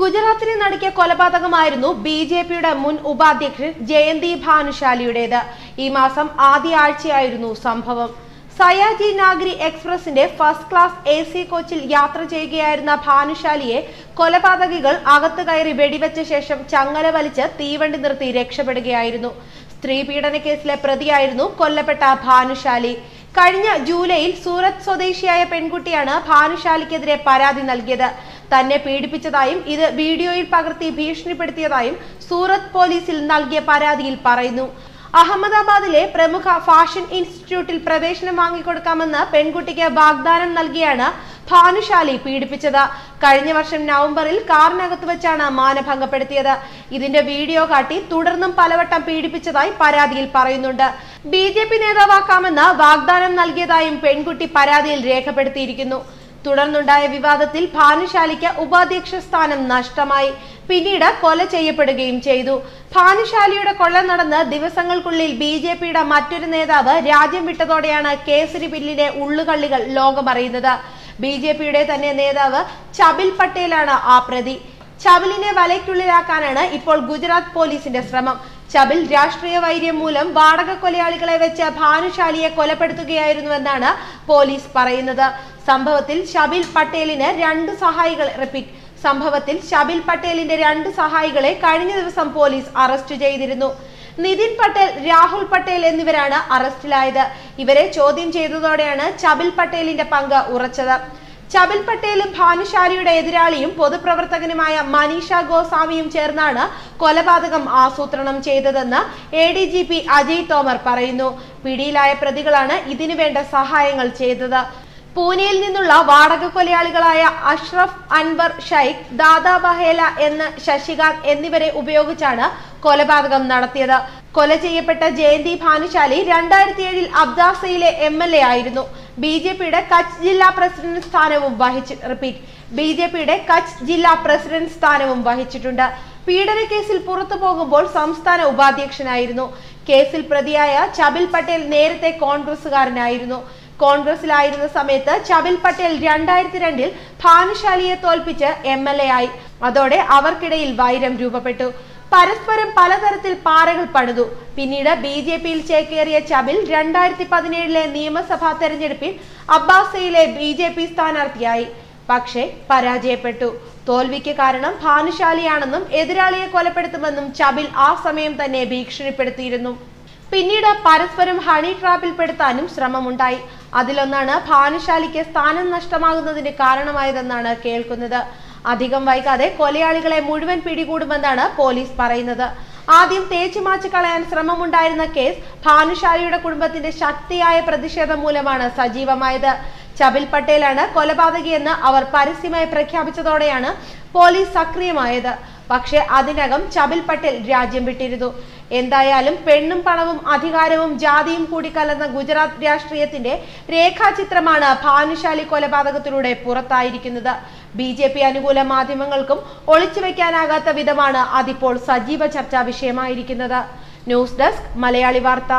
ഗുജറാത്തിനെ നടക്കിയ കൊലപാതകമായിരുന്നു B J പിയുടെ മുൻ ഉപാധ്യക്ഷൻ ജയന്തി ഭാനുശാലിയുടേത്. ഈ മാസം ആദ്യ ആഴ്ചയായിരുന്നു സംഭവം. സയാജി നാഗരി എക്സ്പ്രസിന്റെ ഫസ്റ്റ് ക്ലാസ് എ സി കോച്ചിൽ യാത്ര ചെയ്യുകയായിരുന്ന ഭാനുശാലിയെ കൊലപാതകികൾ അകത്തു കയറി വെടിവെച്ച ശേഷം ചങ്ങല വലിച്ച് തീവണ്ടി നിർത്തി രക്ഷപ്പെടുകയായിരുന്നു. സ്ത്രീ പീഡന കേസിലെ പ്രതിയായിരുന്നു കൊല്ലപ്പെട്ട ഭാനുശാലി. കഴിഞ്ഞ ജൂലൈയിൽ സൂറത്ത് സ്വദേശിയായ പെൺകുട്ടിയാണ് ഭാനുശാലിക്കെതിരെ പരാതി നൽകിയത്. തന്നെ പീഡിപ്പിച്ചതായും ഇത് വീഡിയോയിൽ പകർത്തി ഭീഷണിപ്പെടുത്തിയതായും സൂറത്ത് പോലീസിൽ നൽകിയ പരാതിയിൽ പറയുന്നു. അഹമ്മദാബാദിലെ പ്രമുഖ ഫാഷൻ ഇൻസ്റ്റിറ്റ്യൂട്ടിൽ പ്രവേശനം വാങ്ങിക്കൊടുക്കാമെന്ന് പെൺകുട്ടിക്ക് വാഗ്ദാനം നൽകിയാണ് ഭാനുശാലി പീഡിപ്പിച്ചത്. കഴിഞ്ഞ വർഷം നവംബറിൽ കാറിനകത്ത് വെച്ചാണ് മാനഭംഗപ്പെടുത്തിയത് ഇതിന്റെ വീഡിയോ കാട്ടി തുടർന്നും പലവട്ടം പീഡിപ്പിച്ചതായി പരാതിയിൽ പറയുന്നുണ്ട്. ബി ജെ പി നേതാവാക്കാമെന്ന് വാഗ്ദാനം നൽകിയതായും പെൺകുട്ടി പരാതിയിൽ രേഖപ്പെടുത്തിയിരിക്കുന്നു. തുടർന്നുണ്ടായ വിവാദത്തിൽ ഭാനുശാലിക്ക് ഉപാധ്യക്ഷ സ്ഥാനം നഷ്ടമായി. പിന്നീട് കൊല ചെയ്യപ്പെടുകയും ചെയ്തു. ഭാനുശാലിയുടെ കൊള്ള നടന്ന് ദിവസങ്ങൾക്കുള്ളിൽ ബി ജെ പിയുടെ മറ്റൊരു നേതാവ് രാജ്യം വിട്ടതോടെയാണ് കേസരി ബില്ലിന്റെ ഉള്ളുകള്ളികൾ ലോകമറിയുന്നത് ബി ജെ പിയുടെ തന്നെ നേതാവ് ചബിൽ പട്ടേലാണ് ആ പ്രതി. ചബിലിനെ വലയ്ക്കുള്ളിലാക്കാനാണ് ഇപ്പോൾ ഗുജറാത്ത് പോലീസിന്റെ ശ്രമം. ചബിൽ രാഷ്ട്രീയ വൈര്യം മൂലം വാടക കൊലയാളികളെ വെച്ച് ഭാനുശാലിയെ കൊലപ്പെടുത്തുകയായിരുന്നുവെന്നാണ് പോലീസ് പറയുന്നത്. സംഭവത്തിൽ ഷബിൽ പട്ടേലിന് രണ്ട് സഹായികൾ റിപ്പീറ്റ് സംഭവത്തിൽ ഷബിൽ പട്ടേലിന്റെ രണ്ട് സഹായികളെ കഴിഞ്ഞ ദിവസം പോലീസ് അറസ്റ്റ് ചെയ്തിരുന്നു. നിതിൻ പട്ടേൽ രാഹുൽ പട്ടേൽ എന്നിവരാണ് അറസ്റ്റിലായത്. ഇവരെ ചോദ്യം ചെയ്തതോടെയാണ് ചബിൽ പട്ടേലിന്റെ പങ്ക് ഉറച്ചത്. ചബിൽ പട്ടേലും ഭാനുശാലിയുടെ എതിരാളിയും പൊതുപ്രവർത്തകനുമായ മനീഷ ഗോസ്വാമിയും ചേർന്നാണ് കൊലപാതകം ആസൂത്രണം ചെയ്തതെന്ന് A D G P Ajay Tomar പറയുന്നു. പിടിയിലായ പ്രതികളാണ് ഇതിനുവേണ്ട സഹായങ്ങൾ ചെയ്തത്. പൂനെയിൽ നിന്നുള്ള വാടക കൊലയാളികളായ അഷ്റഫ് അൻവർ ഷൈഖ് ദാദാ ബഹേല എന്ന് ശശികാന്ത് എന്നിവരെ ഉപയോഗിച്ചാണ് കൊലപാതകം നടത്തിയത്. കൊല ചെയ്യപ്പെട്ട ജയന്തി ഭാനുശാലി രണ്ടായിരത്തി ഏഴിൽ അബ്ദാസയിലെ എം എൽ എ ആയിരുന്നു. ബി ജെ പിയുടെ കച്ച് ജില്ലാ പ്രസിഡന്റ് സ്ഥാനവും വഹിച്ചു റിപ്പീറ്റ് ബി ജെ പിയുടെ കച്ച് ജില്ലാ പ്രസിഡന്റ് സ്ഥാനവും വഹിച്ചിട്ടുണ്ട്. പീഡന കേസിൽ പുറത്തു പോകുമ്പോൾ സംസ്ഥാന ഉപാധ്യക്ഷനായിരുന്നു. കേസിൽ പ്രതിയായ ചബിൽ പട്ടേൽ നേരത്തെ കോൺഗ്രസുകാരനായിരുന്നു കോൺഗ്രസിലായിരുന്ന സമയത്ത് ചബിൽ പട്ടേൽ രണ്ടായിരത്തി രണ്ടിൽ ഭാനുശാലിയെ തോൽപ്പിച്ച് എം എൽ എ ആയി. അതോടെ അവർക്കിടയിൽ വൈരം രൂപപ്പെട്ടു. പരസ്പരം പലതരത്തിൽ പാറകൾ പണിതു. പിന്നീട് ബി ജെ പിയിൽ ചേക്കേറിയ ചബിൽ രണ്ടായിരത്തി പതിനേഴിലെ നിയമസഭാ തെരഞ്ഞെടുപ്പിൽ അബ്ബാസയിലെ ബി ജെ പി സ്ഥാനാർത്ഥിയായി. പക്ഷേ പരാജയപ്പെട്ടു. തോൽവിക്ക് കാരണം ഭാനുശാലിയാണെന്നും എതിരാളിയെ കൊലപ്പെടുത്തുമെന്നും ചബിൽ ആ സമയം തന്നെ ഭീഷണിപ്പെടുത്തിയിരുന്നു. പിന്നീട് പരസ്പരം ഹണി ട്രാപ്പിൽപ്പെടുത്താനും ശ്രമമുണ്ടായി. അതിലൊന്നാണ് ഭാനുശാലിക്ക് സ്ഥാനം നഷ്ടമാകുന്നതിന് കാരണമായതെന്നാണ് കേൾക്കുന്നത്. അധികം വൈകാതെ കൊലയാളികളെ മുഴുവൻ പിടികൂടുമെന്നാണ് പോലീസ് പറയുന്നത്. ആദ്യം തേച്ചു മാച്ചു കളയാൻ ശ്രമമുണ്ടായിരുന്ന കേസ് ഭാനുശാലിയുടെ കുടുംബത്തിന്റെ ശക്തിയായ പ്രതിഷേധം മൂലമാണ് സജീവമായത്. ചബിൽ പട്ടേലാണ് കൊലപാതകിയെന്ന് അവർ പരസ്യമായി പ്രഖ്യാപിച്ചതോടെയാണ് പോലീസ് സക്രിയമായത്. പക്ഷേ അതിനകം ചബിൽ പട്ടേൽ രാജ്യം വിട്ടിരുന്നു. എന്തായാലും പെണ്ണും പണവും അധികാരവും ജാതിയും കൂടി കലർന്ന ഗുജറാത്ത് രാഷ്ട്രീയത്തിന്റെ രേഖാചിത്രമാണ് ഭാനുശാലി കൊലപാതകത്തിലൂടെ പുറത്തായിരിക്കുന്നത്. ബി ജെ പി അനുകൂല മാധ്യമങ്ങൾക്കും ഒളിച്ചു വെക്കാനാകാത്ത വിധമാണ് അതിപ്പോൾ സജീവ ചർച്ചാ വിഷയമായിരിക്കുന്നത്. ന്യൂസ് ഡെസ്ക് മലയാളി വാർത്ത.